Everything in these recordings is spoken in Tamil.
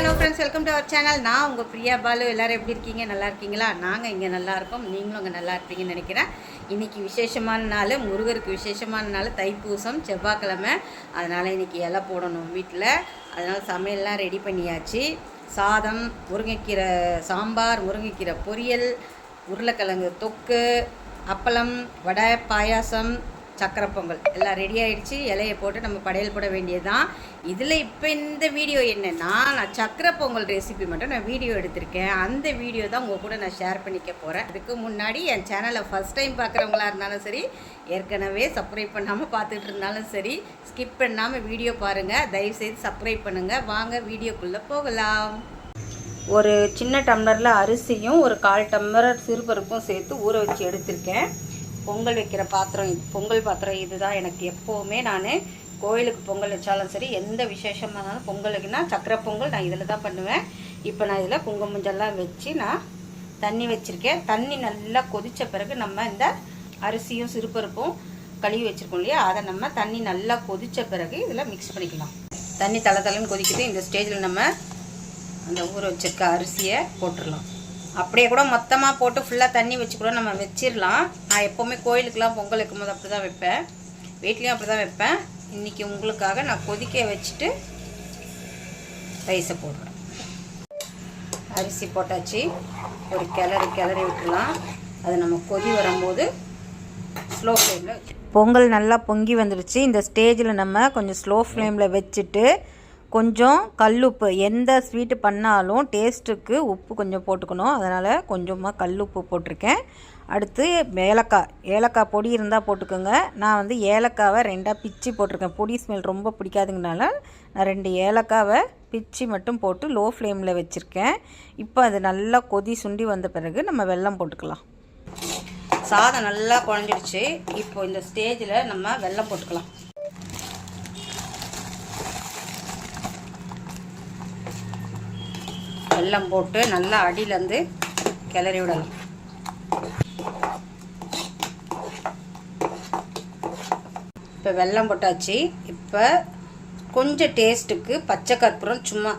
Hello friends welcome to our channel நான் உங்கள் பிரியா பாலு. எல்லோரும் எப்படி இருக்கீங்க? நல்லா இருக்கீங்களா? நாங்கள் இங்கே நல்லா இருக்கோம். நீங்களும் அங்கே நல்லா இருப்பீங்கன்னு நினைக்கிறேன். இன்றைக்கி விசேஷமான நாள். முருகருக்கு விசேஷமான நாள். தைப்பூசம் செவ்வாய்க்கிழமை. அதனால் இன்றைக்கி இலை போடணும் வீட்டில் அதனால் சமையல்லாம் ரெடி பண்ணியாச்சு. சாதம் முருங்கைக்கீரை சாம்பார் முருங்கைக்கீரை பொரியல் உருளைக்கிழங்கு தொக்கு அப்பளம் வடை பாயாசம் சக்கரை பொங்கல் எல்லாம் ரெடி ஆகிடுச்சு இலையை போட்டு நம்ம படையல் போட வேண்டியது தான் இதில் இப்போ இந்த வீடியோ என்னென்னா நான் சக்கரை பொங்கல் ரெசிபி மட்டும் நான் வீடியோ எடுத்திருக்கேன். அந்த வீடியோ தான் உங்கள் கூட நான் ஷேர் பண்ணிக்க போகிறேன் அதுக்கு முன்னாடி என் சேனலை ஃபஸ்ட் டைம் பார்க்குறவங்களா இருந்தாலும் சரி ஏற்கனவே சப்ஸ்கிரைப் பண்ணாமல் பார்த்துட்டு இருந்தாலும் சரி ஸ்கிப் பண்ணாமல் வீடியோ பாருங்கள் தயவுசெய்து சப்ஸ்கிரைப் பண்ணுங்கள் வாங்க வீடியோக்குள்ளே போகலாம். ஒரு சின்ன டம்ளரில் அரிசியும் ஒரு கால் டம்ளர் சிறுபருப்பும் சேர்த்து ஊற வச்சு எடுத்திருக்கேன். பொங்கல் வைக்கிற பாத்திரம் இது பொங்கல் பாத்திரம் இதுதான் எனக்கு எப்போவுமே நான். கோயிலுக்கு பொங்கல் வச்சாலும் சரி எந்த விசேஷமானாலும் இருந்தாலும் சக்கரை பொங்கல் நான் இதில் தான் பண்ணுவேன். இப்போ நான் இதில் குங்குமஞ்செல்லாம் வச்சு நான் தண்ணி வச்சுருக்கேன். தண்ணி நல்லா கொதித்த பிறகு நம்ம இந்த அரிசியும் சிறுபருப்பும் கழுவி வச்சுருக்கோம் இல்லையா? அதை நம்ம தண்ணி நல்லா கொதித்த பிறகு இதில் மிக்ஸ் பண்ணிக்கலாம். தண்ணி தலை தலைன்னு கொதிக்குது. இந்த ஸ்டேஜில் நம்ம அந்த ஊற வச்சிருக்க அரிசியை போட்டுடலாம். அப்படியே கூட மொத்தமாக போட்டு ஃபுல்லாக தண்ணி வச்சு கூட நம்ம வச்சிடலாம் நான் எப்போவுமே கோயிலுக்கெலாம் பொங்கல் வைக்கும்போது அப்படி தான் வைப்பேன். வீட்லேயும் அப்படி தான் வைப்பேன். இன்றைக்கி உங்களுக்காக நான் கொதிக்க வச்சுட்டு ரைஸை போடுறேன். அரிசி போட்டாச்சு. ஒரு கிளறி கிளறி விட்டுலாம். அது நம்ம கொதி வரும்போது ஸ்லோ ஃப்ளேமில் பொங்கல் நல்லா பொங்கி வந்துடுச்சு இந்த ஸ்டேஜில் நம்ம கொஞ்சம் ஸ்லோ ஃப்ளேமில் வச்சுட்டு கொஞ்சம் கல்லுப்பு எந்த ஸ்வீட்டு பண்ணாலும் டேஸ்ட்டுக்கு உப்பு கொஞ்சம் போட்டுக்கணும். அதனால் கொஞ்சமாக கல்லுப்பு போட்டிருக்கேன். அடுத்து ஏலக்காய். ஏலக்காய் பொடி இருந்தால் போட்டுக்கோங்க. நான் வந்து ஏலக்காவை ரெண்டாக பிச்சு போட்டிருக்கேன். பொடி ஸ்மெல் ரொம்ப பிடிக்காதுங்கனால நான் ரெண்டு ஏலக்காவை பிச்சு மட்டும் போட்டு லோ ஃப்ளேமில் வச்சுருக்கேன். இப்போ அது நல்லா கொதி சுண்டி வந்த பிறகு நம்ம வெல்லம் போட்டுக்கலாம். சாதம் நல்லா குழஞ்சிடுச்சு. இப்போ இந்த ஸ்டேஜில் நம்ம வெல்லம் போட்டுக்கலாம். வெல்லம் போட்டு நல்லா அடியிலேருந்து கிளறி விடலாம் இப்போ வெல்லம் போட்டாச்சு. இப்போ கொஞ்சம் டேஸ்ட்டுக்கு பச்சை கற்பூரம் சும்மா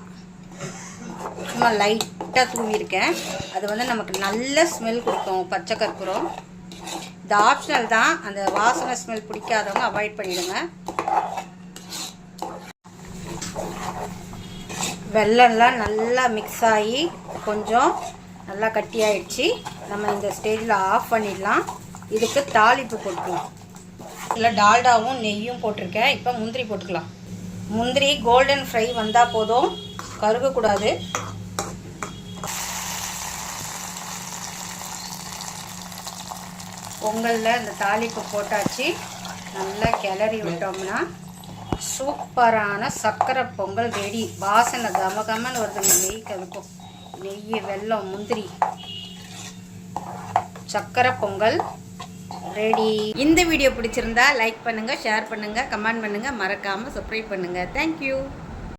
சும்மா லைட்டாக தூவியிருக்கேன். அது வந்து நமக்கு நல்ல ஸ்மெல் கொடுக்கும் பச்சை கற்பூரம். இது ஆப்ஷனல் தான். அந்த வாசனை ஸ்மெல் பிடிக்காதவங்க அவாய்ட் பண்ணிவிடுங்க வெள்ளம்லாம் நல்லா மிக்ஸ் ஆகி கொஞ்சம் நல்லா கட்டி ஆயிடுச்சு நம்ம இந்த ஸ்டேஜில் ஆஃப் பண்ணிடலாம். இதுக்கு தாளிப்பு போட்டுக்கலாம். இதில் டால்டாவும் நெய்யும் போட்டிருக்கேன். இப்போ முந்திரி போட்டுக்கலாம். முந்திரி கோல்டன் ஃப்ரை வந்தால் போதும். கருகக்கூடாது. பொங்கலில் இந்த தாளிப்பு போட்டாச்சு. நல்லா கிளறி விட்டோம்னா சூப்பரான சர்க்கரை பொங்கல் ரெடி வாசனை கமகமன்னு வருதுங்க நெய் கலக்கும் நெய் வெல்லம் முந்திரி. சர்க்கரை பொங்கல் ரெடி இந்த வீடியோ பிடிச்சிருந்தா லைக் பண்ணுங்கள் ஷேர் பண்ணுங்கள் கமெண்ட் பண்ணுங்கள் மறக்காமல் சப்ஸ்கிரைப் பண்ணுங்கள் தேங்க்யூ